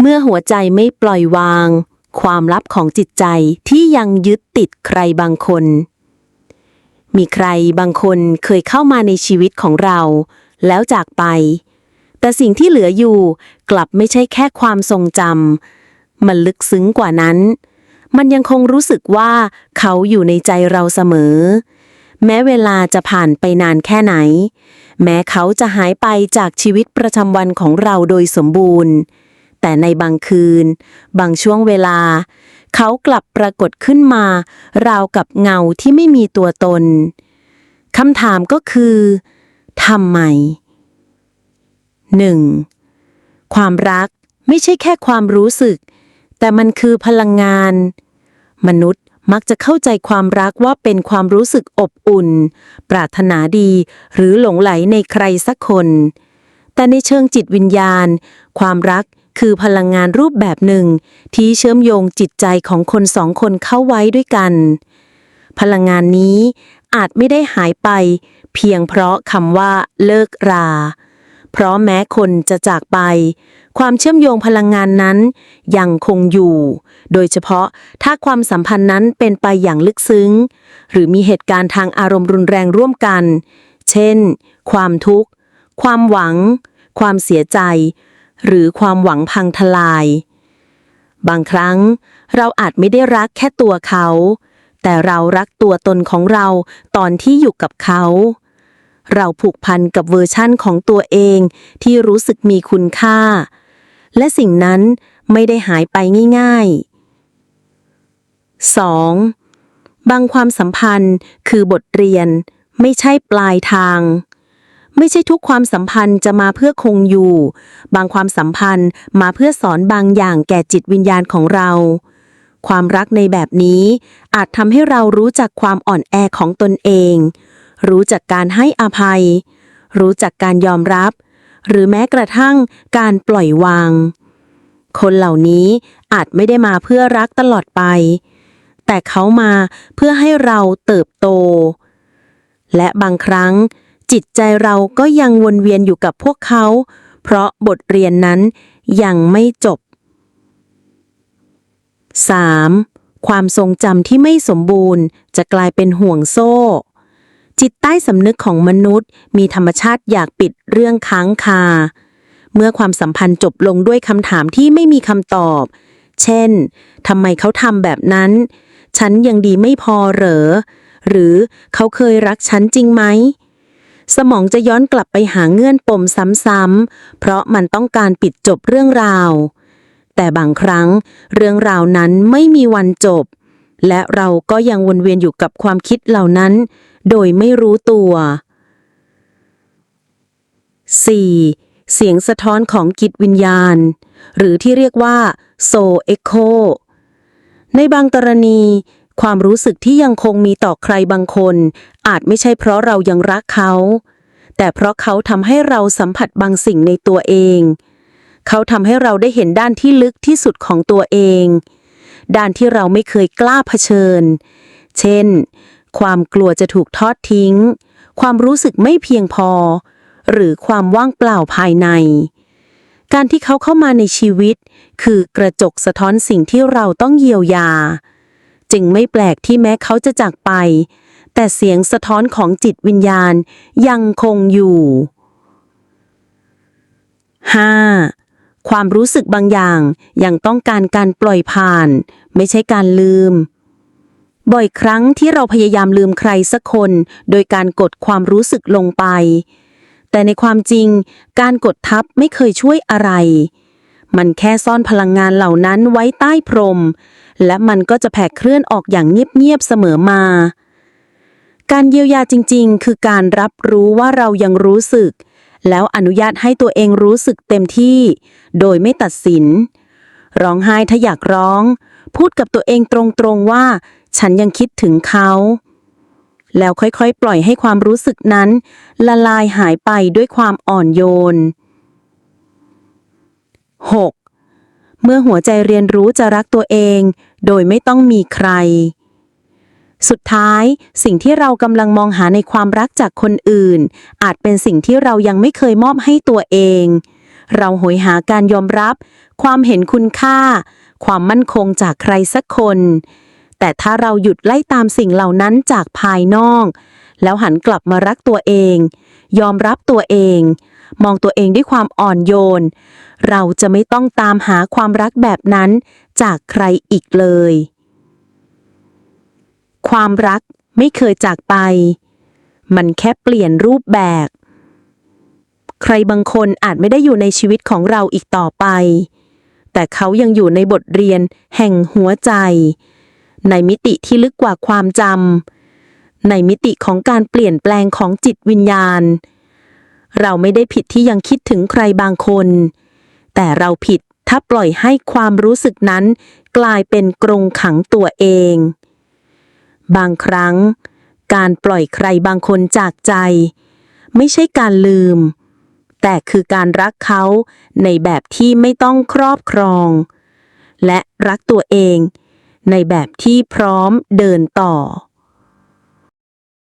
เมื่อหัวใจไม่ปล่อยวาง ความลับของจิตใจที่ยังยึดติดใครบางคน มีใครบางคนเคยเข้ามาในชีวิตของเรา แล้วจากไป แต่สิ่งที่เหลืออยู่กลับไม่ใช่แค่ความทรงจำมันลึกซึ้งกว่านั้น มันยังคงรู้สึกว่าเขาอยู่ในใจเราเสมอ แม้เวลาจะผ่านไปนานแค่ไหน แม้เขาจะหายไปจากชีวิตประจำวันของเราโดยสมบูรณ์ แต่ในบางคืน บางช่วงเวลา เขากลับปรากฏขึ้นมา ราวกับเงาที่ไม่มีตัวตนคำถามก็คือทำไม 1. ความรักไม่ใช่แค่ความรู้สึก แต่มันคือพลังงาน มนุษย์มักจะเข้าใจความรักว่าเป็นความรู้สึกอบอุ่น ปรารถนาดี หรือหลงไหลในใครสักคน แต่ในเชิงจิตวิญญาณ ความรัก คือพลังงานรูปแบบหนึ่ง ที่เชื่อมโยงจิตใจของคนสองคนเข้าไว้ด้วยกัน พลังงานนี้อาจไม่ได้หายไป เพียงเพราะคำว่าเลิกรา เพราะแม้คนจะจากไป ความเชื่อมโยงพลังงานนั้น ยังคงอยู่ โดยเฉพาะถ้าความสัมพันธ์นั้นเป็นไปอย่างลึกซึ้ง หรือมีเหตุการณ์ทางอารมณ์รุนแรงร่วมกัน เช่น ความทุกข์ ความหวัง ความเสียใจ หรือความหวังพังทลาย บางครั้งเราอาจไม่ได้รักแค่ตัวเขา แต่เรารักตัวตนของเราตอนที่อยู่กับเขา เราผูกพันกับเวอร์ชั่นของตัวเองที่รู้สึกมีคุณค่า และสิ่งนั้นไม่ได้หายไปง่าย ๆ 2. บางความสัมพันธ์คือบทเรียนไม่ใช่ปลายทาง ไม่ใช่ทุกความสัมพันธ์จะมาเพื่อคงอยู่ บางความสัมพันธ์มาเพื่อสอนบางอย่างแก่จิตวิญญาณของเรา ความรักในแบบนี้อาจทำให้เรารู้จักความอ่อนแอของตนเอง รู้จักการให้อภัย รู้จักการยอมรับ หรือแม้กระทั่งการปล่อยวาง คนเหล่านี้อาจไม่ได้มาเพื่อรักตลอดไป แต่เขามาเพื่อให้เราเติบโต และบางครั้ง จิตใจเราก็ยังวนเวียนอยู่กับพวกเขา เพราะบทเรียนนั้นยังไม่จบ 3. ความทรงจำที่ไม่สมบูรณ์ จะกลายเป็นห่วงโซ่ จิตใต้สำนึกของมนุษย์ มีธรรมชาติอยากปิดเรื่องค้างคา เมื่อความสัมพันธ์จบลงด้วยคำถามที่ไม่มีคำตอบ เช่น ทำไมเขาทำแบบนั้น ฉันยังดีไม่พอเหรอ หรือเขาเคยรักฉันจริงไหม สมองจะย้อนกลับไปหาเงื่อนปมซ้ำๆ เพราะมันต้องการปิดจบเรื่องราว แต่บางครั้งเรื่องราวนั้นไม่มีวันจบ และเราก็ยังวนเวียนอยู่กับความคิดเหล่านั้น โดยไม่รู้ตัว 4. เสียงสะท้อนของจิตวิญญาณ หรือที่เรียกว่าโซเอ็กโคในบางกรณีความรู้สึกที่ยังคงมีต่อใครบางคน อาจไม่ใช่เพราะเรายังรักเขา แต่เพราะเขาทำให้เราสัมผัสบางสิ่งในตัวเอง เขาทำให้เราได้เห็นด้านที่ลึกที่สุดของตัวเอง ด้านที่เราไม่เคยกล้าเผชิญ เช่น ความกลัวจะถูกทอดทิ้ง ความรู้สึกไม่เพียงพอ หรือความว่างเปล่าภายใน การที่เขาเข้ามาในชีวิต คือกระจกสะท้อนสิ่งที่เราต้องเยียวยา จึงไม่แปลกที่แม้เขาจะจากไป แต่เสียงสะท้อนของจิตวิญญาณยังคงอยู่ 5. ความรู้สึกบางอย่างยังต้องการการปล่อยผ่าน ไม่ใช่การลืม บ่อยครั้งที่เราพยายามลืมใครสักคน โดยการกดความรู้สึกลงไป แต่ในความจริง การกดทับไม่เคยช่วยอะไร มันแค่ซ่อนพลังงานเหล่านั้นไว้ใต้พรม และมันก็จะแผ่เคลื่อนออกอย่างเงียบๆเสมอมา การเยียวยาจริง ๆ คือการรับรู้ว่าเรายังรู้สึก แล้วอนุญาตให้ตัวเองรู้สึกเต็มที่ โดยไม่ตัดสิน ร้องไห้ถ้าอยากร้อง พูดกับตัวเองตรงๆว่า ฉันยังคิดถึงเขา แล้วค่อยๆ ปล่อยให้ความรู้สึกนั้น ละลายหายไปด้วยความอ่อนโยน 6. เมื่อหัวใจเรียนรู้จะรักตัวเอง โดยไม่ต้องมีใคร สุดท้าย สิ่งที่เรากำลังมองหาในความรักจากคนอื่น อาจเป็นสิ่งที่เรายังไม่เคยมอบให้ตัวเอง เราโหยหาการยอมรับ ความเห็นคุณค่า ความมั่นคงจากใครสักคน แต่ถ้าเราหยุดไล่ตามสิ่งเหล่านั้นจากภายนอก แล้วหันกลับมารักตัวเอง ยอมรับตัวเอง มองตัวเองด้วยความอ่อนโยน เราจะไม่ต้องตามหาความรักแบบนั้นจากใครอีกเลย ความรักไม่เคยจากไป มันแค่เปลี่ยนรูปแบบ ใครบางคนอาจไม่ได้อยู่ในชีวิตของเราอีกต่อไป แต่เขายังอยู่ในบทเรียนแห่งหัวใจ ในมิติที่ลึกกว่าความจำ ในมิติของการเปลี่ยนแปลงของจิตวิญญาณ เราไม่ได้ผิดที่ยังคิดถึงใครบางคน แต่เราผิดถ้าปล่อยให้ความรู้สึกนั้น กลายเป็นกรงขังตัวเอง บางครั้ง การปล่อยใครบางคนจากใจ ไม่ใช่การลืม แต่คือการรักเขาในแบบที่ไม่ต้องครอบครอง และรักตัวเอง ในแบบที่พร้อมเดินต่อ